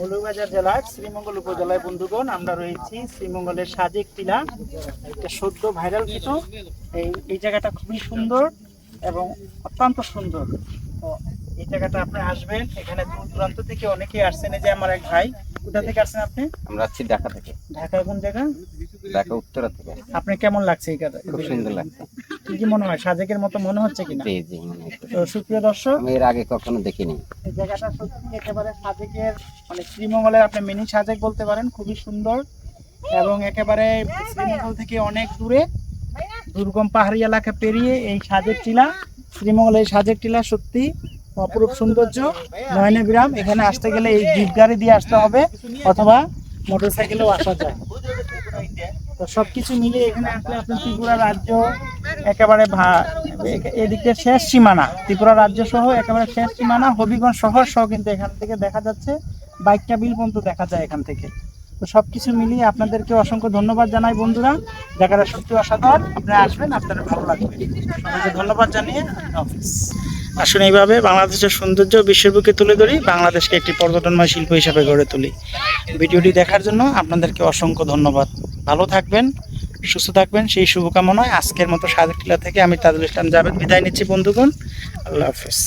মৌলভীবাজার জেলার শ্রীমঙ্গল উপজেলায় বন্ধুগণ আমরা রয়েছি শ্রীমঙ্গলের সাজেক টিলা একটা সদ্য ভাইরাল কিছু এই এই জায়গাটা খুবই সুন্দর এবং অত্যন্ত সুন্দর। তো এই জায়গাটা আপনি আসবেন এখানে দূর দূরান্ত থেকে অনেকেই আসছেন এই যে আমার এক ভাই কোথা থেকে আসছেন আপনি? আমরা আছি ঢাকা থেকে। ঢাকায় কোন জায়গা? ঢাকা উত্তরা থেকে। আপনি কেমন লাগছে এই কাজে খুব সুন্দর লাগছে। কি কি মনে হয়? সাজেকের মতো মনে হচ্ছে কিনা? জি জি মনে। তো সুপ্রিয় দর্শক আমি এর আগে কখনো দেখিনি। এই জায়গাটা সত্যি একেবারে সাজেকের মানে শ্রীমঙ্গলের আপনি মিনি সাজেক বলতে পারেন খুবই সুন্দর। এবং একেবারে শ্রীমঙ্গল থেকে অনেক দূরে দুর্গম পাহাড়ি এলাকা পেরিয়ে এই সাজেক টিলা শ্রীমঙ্গলের এই সাজেক টিলা সত্যি অপরূপ সৌন্দর্য। নয়নগ্রাম এখানে আসতে গেলে এই জিপ গাড়ি দিয়ে আসতে হবে অথবা মোটর সাইকেলেও আসা যায়। তো সবকিছু মিলিয়ে এখানে আসলে আপনি ত্রিপুরা রাজ্য একেবারে এদিকে শেষ সীমানা, ত্রিপুরা রাজ্য সহ একেবারে শেষ সীমানা, হবিগঞ্জ শহর সহ কিন্তু এখান থেকে দেখা যাচ্ছে বাইকটা বিল পর্যন্ত দেখা যায় এখান থেকে। তো সব কিছু মিলিয়ে আপনাদেরকে অসংখ্য ধন্যবাদ জানাই বন্ধুরা। জায়গাটা সত্যি অসাধারণ। আপনারা আসবেন আপনারা ভালো লাগবে। সবাইকে ধন্যবাদ জানিয়ে অফিস। আসুন এইভাবে বাংলাদেশের সৌন্দর্য বিশ্ববুকে তুলে ধরি, বাংলাদেশকে একটি পর্যটনময় শিল্প হিসাবে গড়ে তুলি। ভিডিওটি দেখার জন্য আপনাদেরকে অসংখ্য ধন্যবাদ। ভালো থাকবেন। সুস্থ থাকবেন, সেই শুভকামনায় আজকের মতো সাদের কিলা থেকে আমি তাজুল ইসলাম যাবেন বিদায় নিচ্ছি বন্ধুগণ। আল্লাহ হাফেজ।